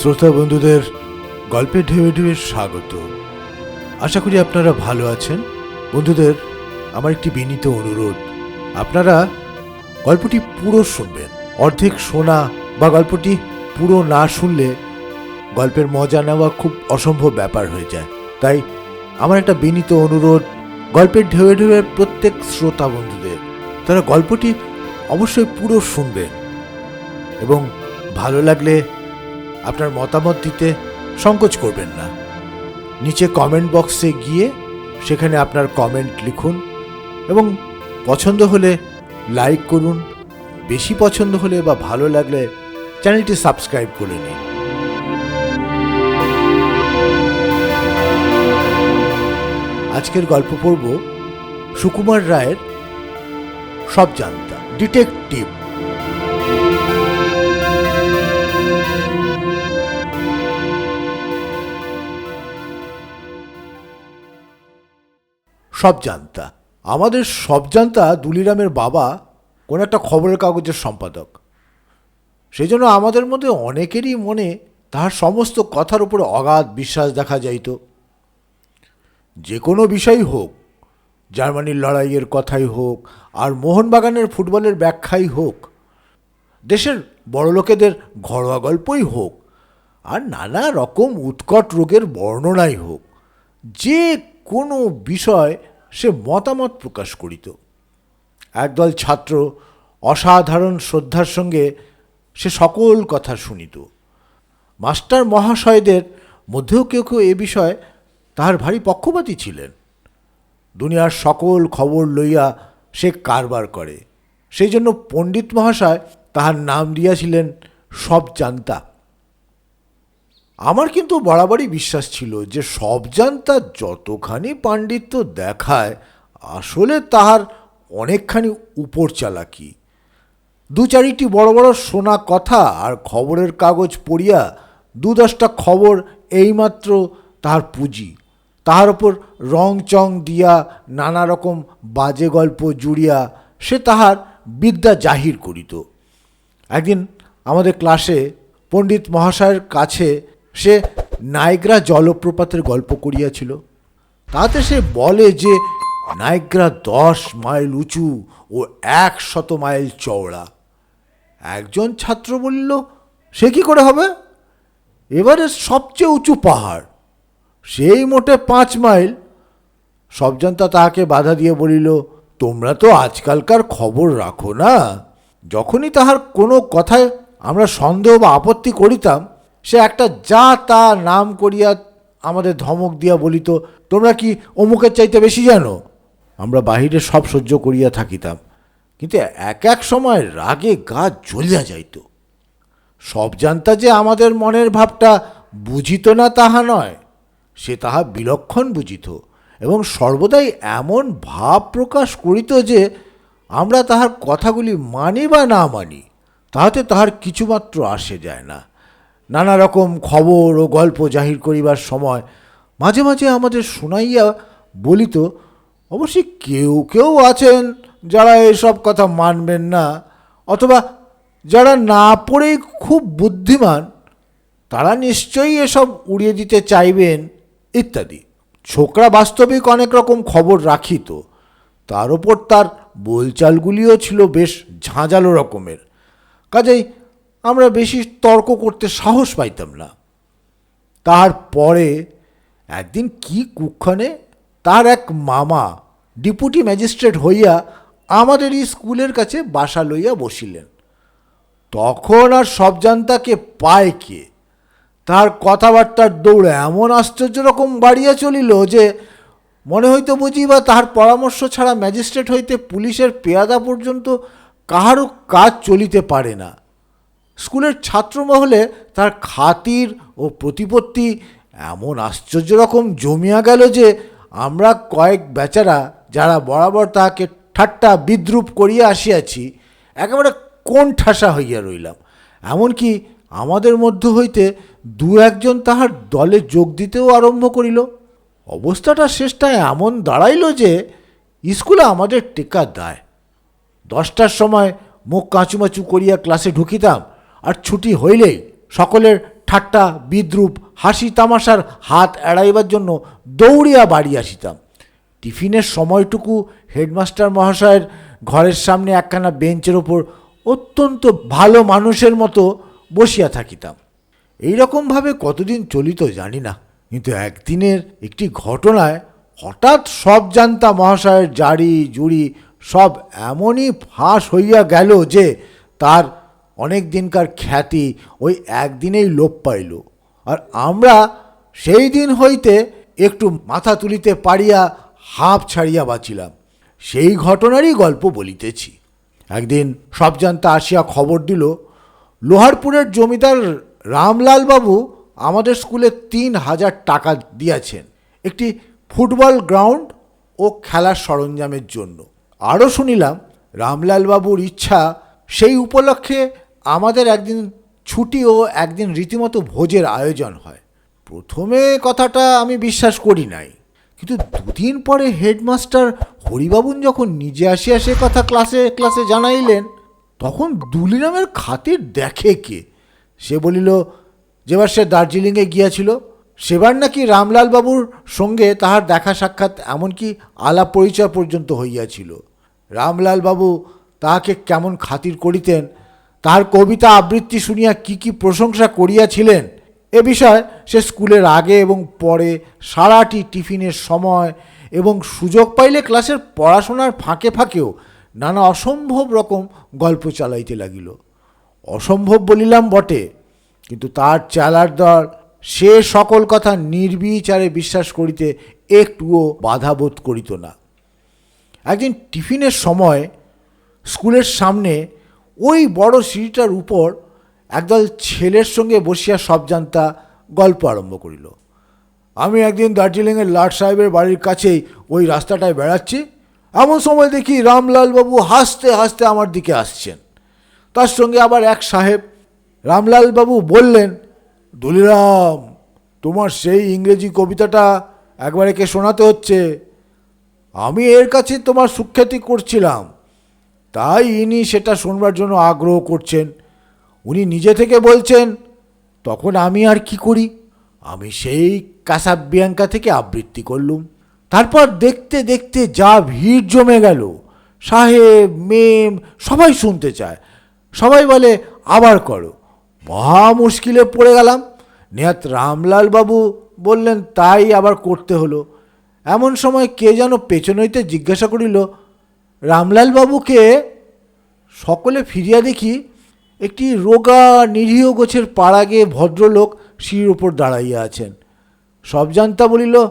শ্রোতা বন্ধুদের গল্পে ঢেউয়ে ঢেউয়ে স্বাগত। আশা করি আপনারা ভালো আছেন। বন্ধুদের, আমার একটি বিনীত অনুরোধ। আপনারা গল্পটি পুরো শুনবেন। অর্ধেক শোনা বা গল্পটি পুরো না শুনলে গল্পের মজা নেওয়া খুব অসম্ভব ব্যাপার হয়ে যায়। তাই আমার একটা বিনীত অনুরোধ, গল্পের ঢেউয়ে ঢেউয়ে প্রত্যেক শ্রোতা বন্ধুদের তারা গল্পটি অবশ্যই পুরো শুনবেন এবং ভালো লাগলে আপনার মতামত দিতে সংকোচ করবেন না। নিচে কমেন্ট বক্সে গিয়ে সেখানে আপনার কমেন্ট লিখুন এবং পছন্দ হলে লাইক করুন, বেশি পছন্দ হলে বা ভালো লাগলে চ্যানেলটি সাবস্ক্রাইব করে নিন। আজকের গল্প পড়ব সুকুমার রায়ের সব জানতা ডিটেকটিভ সব জানতা। আমাদের সব জানতা দুলিরামের বাবা কোন একটা খবরের কাগজের সম্পাদক। সেই জন্য আমাদের মধ্যে অনেকেরই মনে তাহার সমস্ত কথার উপরে অগাধ বিশ্বাস দেখা যাইত। যে কোনো বিষয়ই হোক, জার্মানির লড়াইয়ের কথাই হোক, আর মোহনবাগানের ফুটবলের ব্যাখ্যাই হোক, দেশের বড়লোকেদের ঘরোয়া গল্পই হোক, আর নানা রকম উৎকট রোগের বর্ণনাই হোক, যে কোনো বিষয় সে মতামত প্রকাশ করিত। একদল ছাত্র অসাধারণ শ্রদ্ধার সঙ্গে সে সকল কথা শুনিত। মাস্টার মহাশয়দের মধ্যেও কেউ কেউ এ বিষয়ে তাহার ভারী পক্ষপাতী ছিলেন। দুনিয়ার সকল খবর লইয়া সে কারবার করে। সেই জন্য পণ্ডিত মহাশয় তাহার নাম দিয়াছিলেন সব জানতা আমার কিন্তু বরাবরই বিশ্বাস ছিল যে সব জানতা যতখানি পাণ্ডিত্য দেখায়, আসলে তাহার অনেকখানি উপর চালাকি। দু চারিটি বড় বড় শোনা কথা আর খবরের কাগজ পড়িয়া দু দশটা খবর এইমাত্র তাহার পুঁজি। তাহার ওপর রং চং দিয়া নানা রকম বাজে গল্প জুড়িয়া সে তাহার বিদ্যা জাহির করিত। একদিন আমাদের ক্লাসে পণ্ডিত মহাশয়ের কাছে সে নায়গ্রা জলপ্রপাতের গল্প করিয়াছিল। তাতে সে বলে যে, নায়গ্রা দশ মাইল উঁচু ও এক শত মাইল চওড়া। একজন ছাত্র বলল সে কি করে হবে? এবারে সবচেয়ে উঁচু পাহাড়, সেই মোটে পাঁচ মাইল। সবজনতা তাহাকে বাধা দিয়ে বলিল, তোমরা তো আজকালকার খবর রাখো না। যখনই তাহার কোনো কথায় আমরা সন্দেহ বা আপত্তি করিতাম সে একটা যা তা নাম করিয়া আমাদের ধমক দিয়া বলিত, তোমরা কি অমুকের চাইতে বেশি জানো? আমরা বাহিরে সব সহ্য করিয়া থাকিতাম, কিন্তু এক এক সময় রাগে গা জ্বলিয়া যাইত। সব জানতা যে আমাদের মনের ভাবটা বুঝিত না তাহা নয়, সে তাহা বিলক্ষণ বুঝিত এবং সর্বদাই এমন ভাব প্রকাশ করিত যে আমরা তাহার কথাগুলি মানি বা না মানি, তাহাতে তাহার কিছুমাত্র আসে যায় না। নানা রকম খবর ও গল্প জাহির করিবার সময় মাঝে মাঝে আমাদের শুনাইয়া বলিত অবশ্যই কেউ কেউ আছেন যারা এসব কথা মানবেন না, অথবা যারা না পড়েই খুব বুদ্ধিমান, তারা নিশ্চয়ই এসব উড়িয়ে দিতে চাইবেন, ইত্যাদি। ছোকরা বাস্তবিক অনেক রকম খবর রাখিত। তার ওপর তার বোলচালগুলিও ছিল বেশ ঝাঁঝালো রকমের। কাজেই আমরা বেশি তর্ক করতে সাহস পাইতাম না। তারপরে একদিন কি কুক্ষণে তার এক মামা ডিপুটি ম্যাজিস্ট্রেট হইয়া আমাদের এই স্কুলের কাছে বাসা লইয়া বসিলেন। তখন আর সব জানতাকে পায় কে? তার কথাবার্তার দৌড়ে এমন আশ্চর্য রকম বাড়িয়া চলিল যে মনে হইতো বুঝি বা তাহার পরামর্শ ছাড়া ম্যাজিস্ট্রেট হইতে পুলিশের পেয়াদা পর্যন্ত কাহারও কাজ চলিতে পারে না। স্কুলের ছাত্রমহলে তার খাতির ও প্রতিপত্তি এমন আশ্চর্য রকম জমিয়া গেল যে আমরা কয়েক বেচারা যারা বরাবর তাহাকে ঠাট্টা বিদ্রুপ করিয়া আসিয়াছি, একেবারে কোন ঠাসা হইয়া রইলাম। এমনকি আমাদের মধ্য হইতে দু একজন তাহার দলে যোগ দিতেও আরম্ভ করিল। অবস্থাটা শেষটায় এমন দাঁড়াইল যে স্কুলে আমাদের টেকা দেয়। দশটার সময় মুখ কাঁচুমাচু করিয়া ক্লাসে ঢুকিতাম আর ছুটি হইলেই সকলের ঠাট্টা, বিদ্রুপ, হাসি, তামাশার হাত এড়াইবার জন্য দৌড়িয়া বাড়ি আসিতাম। টিফিনের সময়টুকু হেডমাস্টার মহাশয়ের ঘরের সামনে একখানা বেঞ্চের ওপর অত্যন্ত ভালো মানুষের মতো বসিয়া থাকিতাম। এই রকমভাবে কতদিন চলিত জানি না, কিন্তু একদিনের একটি ঘটনায় হঠাৎ সব জানতা মহাশয়ের জারি জুড়ি সব এমনই ফাঁস হইয়া গেল যে তার অনেক দিনকার খ্যাতি ওই একদিনেই লোপ পাইল। আর আমরা সেই দিন হইতে একটু মাথা তুলিতে পারিয়া হাঁপ ছাড়িয়া বাঁচিলাম। সেই ঘটনারই গল্প বলিতেছি। একদিন সবজান্তা আসিয়া খবর দিল, লোহারপুরের জমিদার রামলাল বাবু আমাদের স্কুলে তিন হাজার টাকা দিয়েছেন। একটি ফুটবল গ্রাউন্ড ও খেলার সরঞ্জামের জন্য। আরও শুনিলাম রামলাল বাবুর ইচ্ছা সেই উপলক্ষে আমাদের একদিন ছুটি ও একদিন রীতিমতো ভোজের আয়োজন হয়। প্রথমে কথাটা আমি বিশ্বাস করি নাই। কিন্তু দুদিন পরে হেডমাস্টার হরিবাবুন যখন নিজে আসিয়া সে কথা ক্লাসে ক্লাসে জানাইলেন, তখন দুলিরামের খাতির দেখে কে? সে বলিল, যেবার সে দার্জিলিংয়ে গিয়াছিল, সেবার নাকি রামলাল বাবুর সঙ্গে তাহার দেখা সাক্ষাৎ এমনকি আলাপ পরিচয় পর্যন্ত হইয়াছিল। রামলাল বাবু তাহাকে কেমন খাতির করিতেন তাহার কবিতা আবৃত্তি শুনিয়া কি কি প্রশংসা করিয়াছিলেন? এ বিষয়ে সে স্কুলের আগে এবং পরে সারাটি টিফিনের সময় এবং সুযোগ পাইলে ক্লাসের পড়াশোনার ফাঁকে ফাঁকেও নানা অসম্ভব রকম গল্প চালাইতে লাগিল। অসম্ভব বলিলাম বটে, কিন্তু তার চালার দল সে সকল কথা নির্বিচারে বিশ্বাস করিতে একটুও বাধা বোধ করিত না। একদিন টিফিনের সময় স্কুলের সামনে ওই বড় সিঁড়িটার উপর একদল ছেলের সঙ্গে বসিয়া সব জানতা গল্প আরম্ভ করিল। আমি একদিন দার্জিলিংয়ের লাট সাহেবের বাড়ির কাছেই ওই রাস্তাটায় বেড়াচ্ছি। এমন সময় দেখি রামলালবাবু হাসতে হাসতে আমার দিকে আসছেন। তার সঙ্গে আবার এক সাহেব রামলালবাবু বললেন, দুলিরাম, তোমার সেই ইংরেজি কবিতাটা একবার একে শোনাতে হচ্ছে? আমি এর কাছে তোমার সুখ্যাতি করছিলাম। তাই ইনি সেটা শোনবার জন্য আগ্রহ করছেন। উনি নিজে থেকে বলছেন, তখন আমি আর কি করি? আমি সেই কাসাবিয়াঙ্কা থেকে আবৃত্তি করলুম। তারপর দেখতে দেখতে যা ভিড় জমে গেল, সাহেব, মেম, সবাই শুনতে চায়। সবাই বলে, আবার করো। মহা মুশকিলে পড়ে গেলাম। নেহাত রামলাল বাবু বললেন, তাই আবার করতে হলো। এমন সময় কে যেন পেছন হইতে জিজ্ঞাসা করিল রামলাল বাবুকে সকলে ফিরিয়া দেখি একটি রোগা নিরীহ গোছের পাড়াগে ভদ্রলোক সিঁড়ির ওপর দাঁড়াইয়া আছেন। সব জানতা বলিল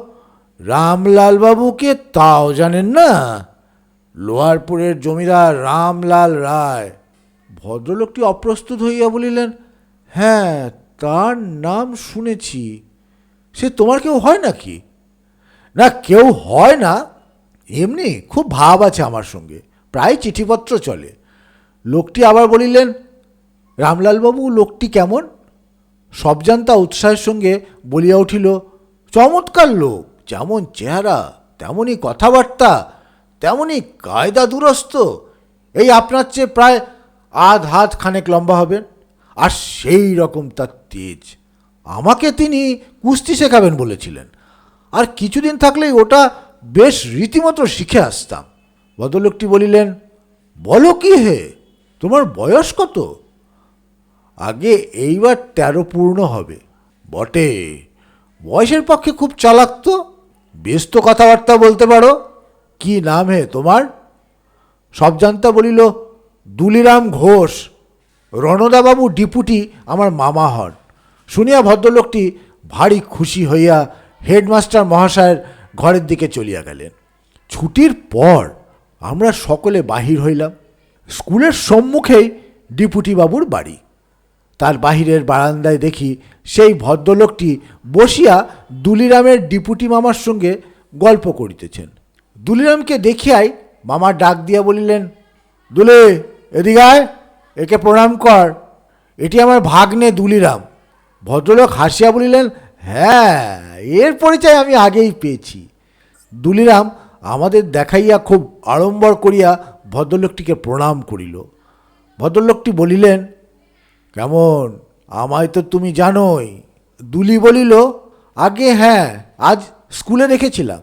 রামলাল বাবুকে তাও জানেন না? লোহারপুরের জমিদার রামলাল রায়। ভদ্রলোকটি অপ্রস্তুত হইয়া বলিলেন হ্যাঁ তার নাম শুনেছি। সে তোমার কেউ হয় নাকি? না, কেউ হয় না। এমনি খুব ভাব আছে আমার সঙ্গে। প্রায় চিঠিপত্র চলে। লোকটি আবার বলিলেন, রামলালবাবু, লোকটি কেমন? সবজান্তা উৎসাহের সঙ্গে বলিয়া উঠিল, চমৎকার লোক, যেমন চেহারা তেমনই কথাবার্তা তেমনই কায়দা দুরস্ত। এই আপনার চেয়ে প্রায় আধ হাত খানেক লম্বা হবেন, আর সেই রকম তার তেজ। আমাকে তিনি কুস্তি শেখাবেন বলেছিলেন। আর কিছুদিন থাকলেই ওটা বেশ রীতিমতো শিখে আসতাম। ভদ্রলোকটি বলিলেন, বলো কি হে? তোমার বয়স কত? আগে এইবার তেরো পূর্ণ হবে। বটে, বয়সের পক্ষে খুব চালাক তো। বেশ তো কথাবার্তা বলতে পারো। কি নাম হে তোমার? সব জানতা বলিল, দুলিরাম ঘোষ। রণদাবাবু ডিপুটি আমার মামা হন। শুনিয়া ভদ্রলোকটি ভারী খুশি হইয়া হেডমাস্টার মহাশয়ের ঘরের দিকে চলিয়া গেলেন। ছুটির পর আমরা সকলে বাহির হইলাম। স্কুলের সম্মুখেই ডিপুটি বাবুর বাড়ি। তার বাহিরের বারান্দায় দেখি সেই ভদ্রলোকটি বসিয়া দুলিরামের ডিপুটি মামার সঙ্গে গল্প করিতেছেন। দুলিরামকে দেখিয়াই মামা ডাক দিয়া বলিলেন, দুলে, এদিকে আয়, একে প্রণাম কর। এটি আমার ভাগ্নে দুলিরাম। ভদ্রলোক হাসিয়া বলিলেন হ্যাঁ। এর পরিচয় আমি আগেই পেয়েছি। দুলিরাম আমাদের দেখাইয়া খুব আড়ম্বর করিয়া ভদ্রলোকটিকে প্রণাম করিল। ভদ্রলোকটি বলিলেন, কেমন? আমায় তো তুমি জানোই। দুলি বলিল, আগে হ্যাঁ আজ স্কুলে রেখেছিলাম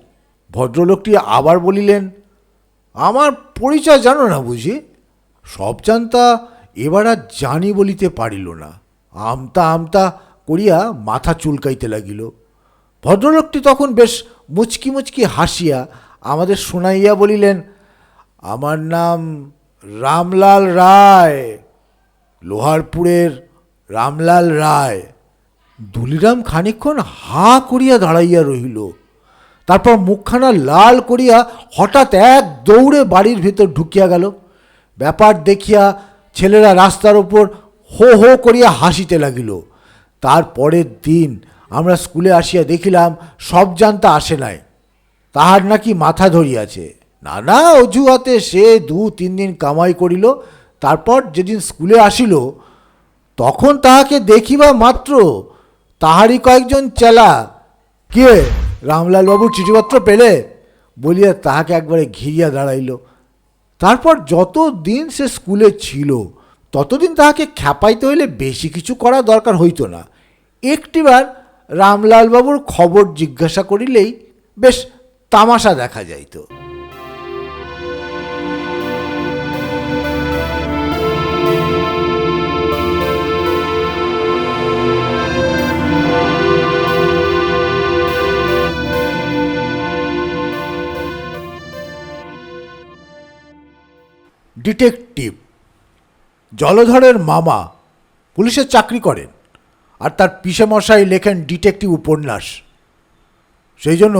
ভদ্রলোকটি আবার বলিলেন, আমার পরিচয় জানো না বুঝি? সব জানতা এবার আর জানি বলিতে পারিল না। আমতা আমতা করিয়া মাথা চুলকাইতে লাগিল। ভদ্রলোকটি তখন বেশ মুচকি মুচকি হাসিয়া আমাদের শোনাইয়া বলিলেন, আমার নাম রামলাল রায়, লোহারপুরের রামলাল রায়। দুলিরাম খানিকক্ষণ হা করিয়া দাঁড়াইয়া রহিল। তারপর মুখখানা লাল করিয়া হঠাৎ এক দৌড়ে বাড়ির ভিতর ঢুকিয়া গেল। ব্যাপার দেখিয়া ছেলেরা রাস্তার উপর হো হো করিয়া হাসিতে লাগিল। তার পরের দিন আমরা স্কুলে আসিয়া দেখিলাম, সব জানতা আসে নাই। তাহার নাকি মাথা ধরিয়াছে। নানা অজুহাতে সে দু, তিন দিন কামাই করিল, তারপর যেদিন স্কুলে আসিল, তখন তাহাকে দেখিবা মাত্র তাহারই কয়েকজন চেলা। কে? রামলালবাবুর চিঠিপত্র পেলে? বলিয়া তাহাকে একবারে ঘিরিয়া দাঁড়াইল। তারপর যত দিন সে স্কুলে ছিল, ততদিন তাহাকে খ্যাপাইতে হইলে বেশি কিছু করা দরকার হইতো না। একটিবার রামলালবাবুর খবর জিজ্ঞাসা করিলেই বেশ তামাশা দেখা যাইত। ডিটেকটিভ জলধরের মামা পুলিশের চাকরি করেন। আর তার পিসেমশাই লেখেন ডিটেকটিভ উপন্যাস। সেই জন্য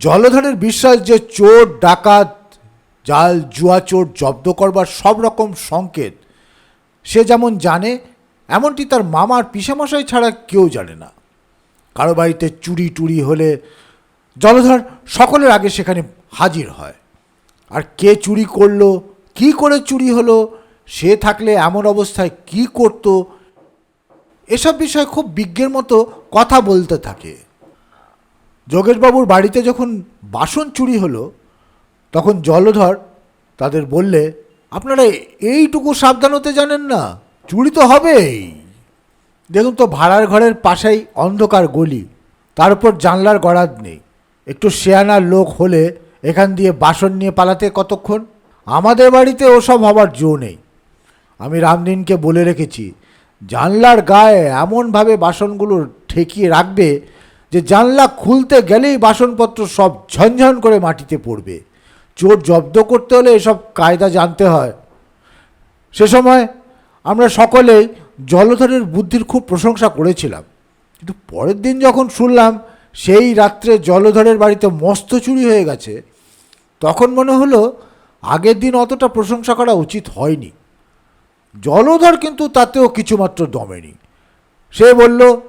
জলধরের বিশ্বাস যে চোর, ডাকাত, জাল, জুয়া চোর জব্দ করবার সব রকম সংকেত, সে যেমন জানে, এমনটি তার মামার পিসেমশাই ছাড়া কেউ জানে না। কারও বাড়িতে চুরি টুরি হলে জলধর সকলের আগে সেখানে হাজির হয়। আর কে চুরি করল, কি করে চুরি হলো, সে থাকলে এমন অবস্থায় কি করত এসব বিষয়ে খুব বিজ্ঞের মতো কথা বলতে থাকে। যোগেশবাবুর বাড়িতে যখন বাসন চুরি হলো, তখন জলধর তাদের বললে, আপনারা এইটুকু সাবধান হতে জানেন না, চুরি তো হবেই। দেখুন তো, ভাড়ার ঘরের পাশেই অন্ধকার গলি, তার উপর জানলার গড়াদ নেই। একটু শেয়ানার লোক হলে এখান দিয়ে বাসন নিয়ে পালাতে কতক্ষণ? আমাদের বাড়িতে ওসব হবার জো নেই। আমি রামদিনকে বলে রেখেছি জানলার গায়ে এমনভাবে বাসনগুলো ঠেকিয়ে রাখবে যে জানলা খুলতে গেলেই বাসনপত্র সব ঝনঝন করে মাটিতে পড়বে। চোর জব্দ করতে হলে এসব কায়দা জানতে হয়। সে সময় আমরা সকলেই জলধরের বুদ্ধির খুব প্রশংসা করেছিলাম। কিন্তু পরের দিন যখন শুনলাম সেই রাত্রে জলধরের বাড়িতে মস্ত চুরি হয়ে গেছে, তখন মনে হলো আগের দিন অতটা প্রশংসা করা উচিত হয়নি। জলধর কিন্তু তাতেও কিছুমাত্র দমেনি। সে বলল,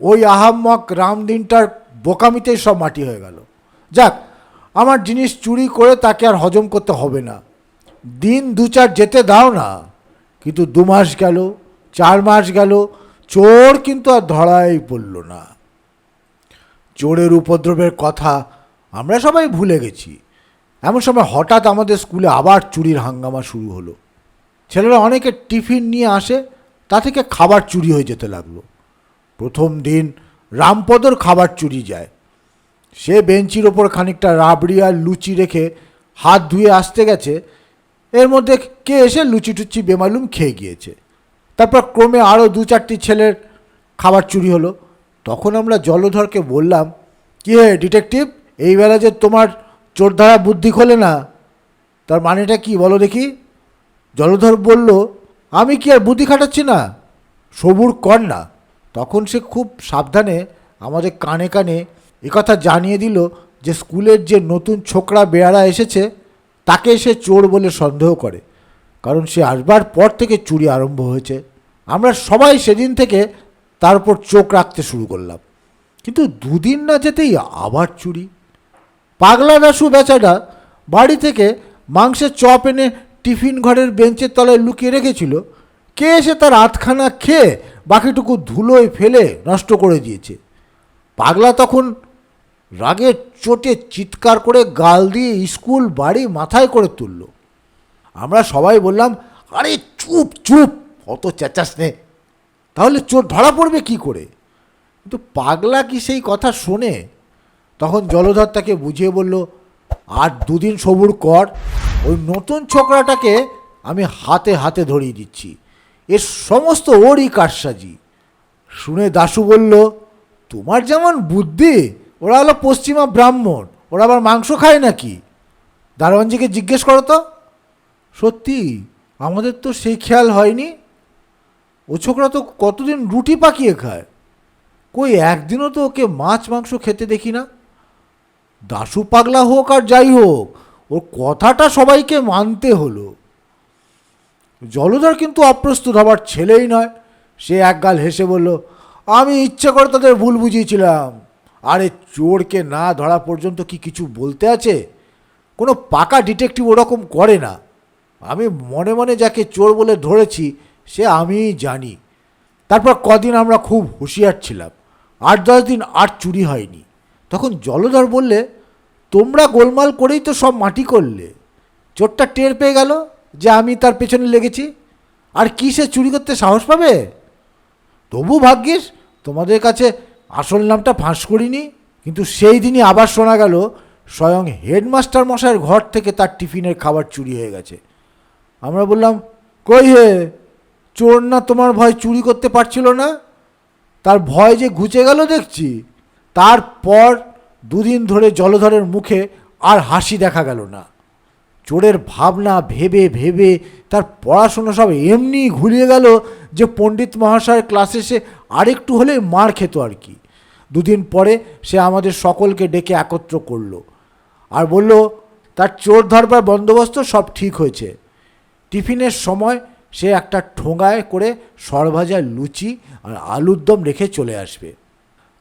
ওই আহাম্মক রামদিনটার বোকামিতেই সব মাটি হয়ে গেল। যাক, আমার জিনিস চুরি করে তাকে আর হজম করতে হবে না। দিন দু চার যেতে দাও না। কিন্তু দু মাস গেল, চার মাস গেল, চোর কিন্তু আর ধরাই পড়ল না। চোরের উপদ্রবের কথা আমরা সবাই ভুলে গেছি। এমন সময় হঠাৎ আমাদের স্কুলে আবার চুরির হাঙ্গামা শুরু হলো। ছেলেরা অনেকে টিফিন নিয়ে আসে, তা থেকে খাবার চুরি হয়ে যেতে লাগল। প্রথম দিন রামপদর খাবার চুরি যায়। সে বেঞ্চির ওপর খানিকটা রাবড়ি আর লুচি রেখে হাত ধুয়ে আসতে গেছে। এর মধ্যে কে এসে লুচি টুচি বেমালুম খেয়ে গিয়েছে। তারপর ক্রমে আরও দু চারটি ছেলের খাবার চুরি হলো। তখন আমরা জলধরকে বললাম, কি হে, ডিটেকটিভ? এইবেলা যে তোমার চোরধারা বুদ্ধি খোলে না। তার মানেটা কি বলো দেখি? জলধর বলল, আমি কি আর বুদ্ধি খাটাচ্ছি না? সবুর কর না। তখন সে খুব সাবধানে আমাদের কানে কানে একথা জানিয়ে দিল যে স্কুলের যে নতুন ছোকরা বেয়ারা এসেছে, তাকে সে চোর বলে সন্দেহ করে, কারণ সে আসবার পর থেকে চুরি আরম্ভ হয়েছে। আমরা সবাই সেদিন থেকে তার উপর চোখ রাখতে শুরু করলাম। কিন্তু দুদিন না যেতেই আবার চুরি। পাগলা দাসু বেচারা বাড়ি থেকে মাংসের চপ এনে টিফিন ঘরের বেঞ্চের তলায় লুকিয়ে রেখেছিল। কে এসে তার আধখানা খেয়ে বাকিটুকু ধুলোয় ফেলে নষ্ট করে দিয়েছে? পাগলা তখন রাগে চোটে চিৎকার করে গাল দিয়ে স্কুল বাড়ি মাথায় করে তুলল। আমরা সবাই বললাম, আরে চুপ চুপ, অত চেঁচাস নে। তাহলে চোর ধরা পড়বে কি করে? কিন্তু পাগলা কি সেই কথা শোনে? তখন জলধর তাকে বুঝিয়ে বলল আর দুদিন সবুর কর, ওই নতুন ছোকরাটাকে আমি হাতে হাতে ধরিয়ে দিচ্ছি। এর সমস্ত ওরই কারসাজি। শুনে দাশু বলল, তোমার যেমন বুদ্ধি, ওরা হলো পশ্চিমা ব্রাহ্মণ, ওরা আবার মাংস খায় নাকি? দারোয়ানজিকে জিজ্ঞেস করো তো। সত্যি, আমাদের তো সেই খেয়াল হয়নি। ও ছোকরা তো কতদিন রুটি পাকিয়ে খায়? কই একদিনও তো ওকে মাছ, মাংস খেতে দেখি না? দাশু পাগলা হোক আর যাই হোক, ওর কথাটা সবাইকে মানতে হলো। জলধর কিন্তু অপ্রস্তুত হবার ছেলেই নয়। সে একগাল হেসে বলল, আমি ইচ্ছে করে তাদের ভুল বুঝিয়েছিলাম। আরে চোরকে না ধরা পর্যন্ত কি কিছু বলতে আছে? কোনো পাকা ডিটেকটিভ ওরকম করে না। আমি মনে মনে যাকে চোর বলে ধরেছি, সে আমিই জানি। তারপর কদিন আমরা খুব হুঁশিয়ার ছিলাম। আট দশ দিন আর চুরি হয়নি। তখন জলধর বললে তোমরা গোলমাল করেই তো সব মাটি করলে। চোরটা টের পেয়ে গেল যে আমি তার পেছনে লেগেছি। আর কি সে চুরি করতে সাহস পাবে? তবু ভাগ্যিস তোমাদের কাছে আসল নামটা ফাঁস করিনি, কিন্তু সেই দিনই আবার শোনা গেল স্বয়ং হেডমাস্টার মশাইয়ের ঘর থেকে তার টিফিনের খাবার চুরি হয়ে গেছে। আমরা বললাম, কই হে? চোর না তোমার ভয় চুরি করতে পারছিল না? তার ভয় যে ঘুচে গেল দেখছি, তারপর দুদিন ধরে জলধরের মুখে আর হাসি দেখা গেল না। চোরের ভাবনা ভেবে ভেবে তার পড়াশুনো সব এমনি ঘুরিয়ে গেল যে পণ্ডিত মহাশয়ের ক্লাসে সে আরেকটু হলেই মার খেত আর কি। দুদিন পরে সে আমাদের সকলকে ডেকে একত্র করল আর বলল, তার চোর ধরবার বন্দোবস্ত সব ঠিক হয়েছে। টিফিনের সময় সে একটা ঠোঙায় করে সরভাজা লুচি আর আলুর দম রেখে চলে আসবে।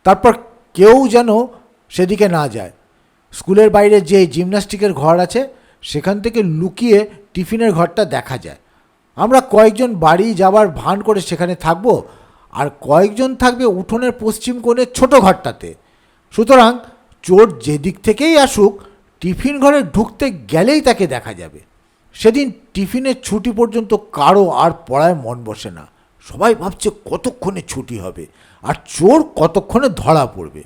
তারপর কেউ যেন সেদিকে না যায়। স্কুলের বাইরে যে জিমন্যাস্টিকের ঘর আছে, সেখান থেকে লুকিয়ে টিফিনের ঘরটা দেখা যায়। আমরা কয়েকজন বাড়ি যাবার ভান করে সেখানে থাকব আর কয়েকজন থাকবে উঠোনের পশ্চিম কোণের ছোট ঘরটাতে। সুতরাং চোর যেদিক থেকেই আসুক, টিফিন ঘরে ঢুকতে গেলেই তাকে দেখা যাবে। সেদিন টিফিনের ছুটি পর্যন্ত কারও আর পড়ায় মন বসে না। সবাই ভাবছে কতক্ষণে ছুটি হবে, আর চোর কতক্ষণে ধরা পড়বে।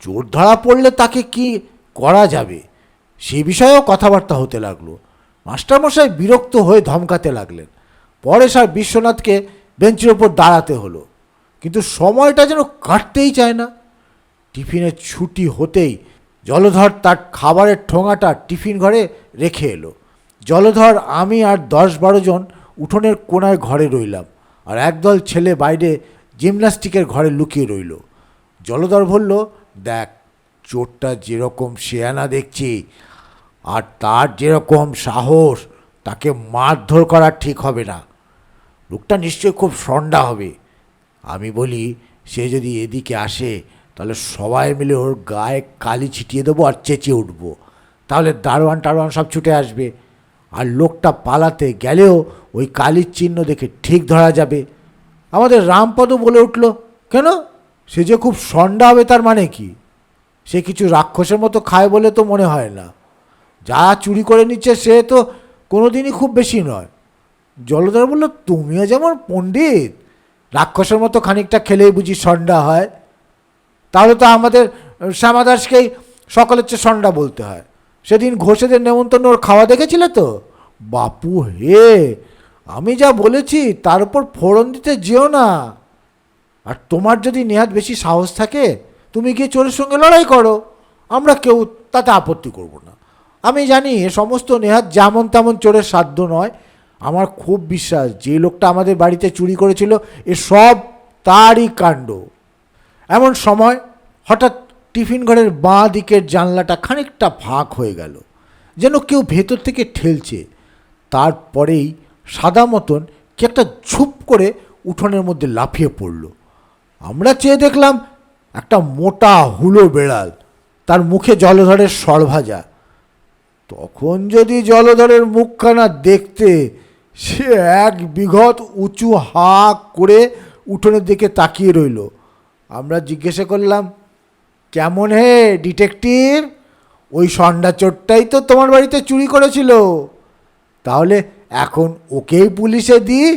চোর ধরা পড়লে তাকে কি করা যাবে? সে বিষয়েও কথাবার্তা হতে লাগল। মাস্টারমশাই বিরক্ত হয়ে ধমকাতে লাগলেন। পরে স্যার বিশ্বনাথকে বেঞ্চের ওপর দাঁড়াতে হলো। কিন্তু সময়টা যেন কাটতেই চায় না। টিফিনের ছুটি হতেই জলধর তার খাবারের ঠোঙাটা টিফিন ঘরে রেখে এলো। জলধর, আমি আর দশ বারো জন উঠোনের কোনায় ঘরে রইলাম আর একদল ছেলে বাইরে জিমন্যাস্টিকের ঘরে লুকিয়ে রইল। জলধর বলল দেখ, চোরটা যেরকম শেয়ানা দেখছি, আর তার যেরকম সাহস, তাকে মারধর করা ঠিক হবে না। লোকটা নিশ্চয়ই খুব সন্ডা হবে। আমি বলি, সে যদি এদিকে আসে, তাহলে সবাই মিলে ওর গায়ে কালি ছিটিয়ে দেবো আর চেঁচিয়ে উঠবো। তাহলে দারোয়ান টারোয়ান সব ছুটে আসবে। আর লোকটা পালাতে গেলেও ওই কালির চিহ্ন দেখে ঠিক ধরা যাবে। আমাদের রামপদ বলে উঠল। কেন? সে যে খুব সন্ডা হবে তার মানে কি? সে কিছু রাক্ষসের মতো খায় বলে তো মনে হয় না। যা চুরি করে নিচ্ছে সে তো কোনো দিনই খুব বেশি নয়। জলধর বলল, তুমিও যেমন পণ্ডিত, রাক্ষসের মতো খানিকটা খেলেই বুঝি সন্ডা হয়। তাহলে তো আমাদের শ্যামাদাসকেই সকলের চেয়ে সন্ডা বলতে হয়। সেদিন ঘোষেদের নেমন্তন্ন ওর খাওয়া দেখেছিলে তো? বাপু হে, আমি যা বলেছি তার উপর ফোড়ন দিতে যেও না। আর তোমার যদি নেহাত বেশি সাহস থাকে, তুমি গিয়ে চোরের সঙ্গে লড়াই করো। আমরা কেউ তাতে আপত্তি করব না। আমি জানি এ সমস্ত নেহাত যেমন তেমন চোরের সাধ্য নয়। আমার খুব বিশ্বাস, যে লোকটা আমাদের বাড়িতে চুরি করেছিল, এ সব তারই কাণ্ড। এমন সময় হঠাৎ টিফিন ঘরের বাঁ দিকের জানলাটা খানিকটা ফাঁক হয়ে গেল, যেন কেউ ভেতর থেকে ঠেলছে। তারপরেই সাদা মতন কি একটা ঝুপ করে উঠোনের মধ্যে লাফিয়ে পড়ল। আমরা চেয়ে দেখলাম একটা মোটা হুলো বেড়াল, তার মুখে জলধরের সরভাজা তখন যদি জলধরের মুখখানা দেখতে সে এক বিঘত উঁচু হা করে উঠোনের দিকে তাকিয়ে রইল। আমরা জিজ্ঞাসা করলাম, কেমন হে ডিটেকটিভ? ওই সন্ডা চোরটাই তো তোমার বাড়িতে চুরি করেছিল। তাহলে এখন ওকেই পুলিশে দিই?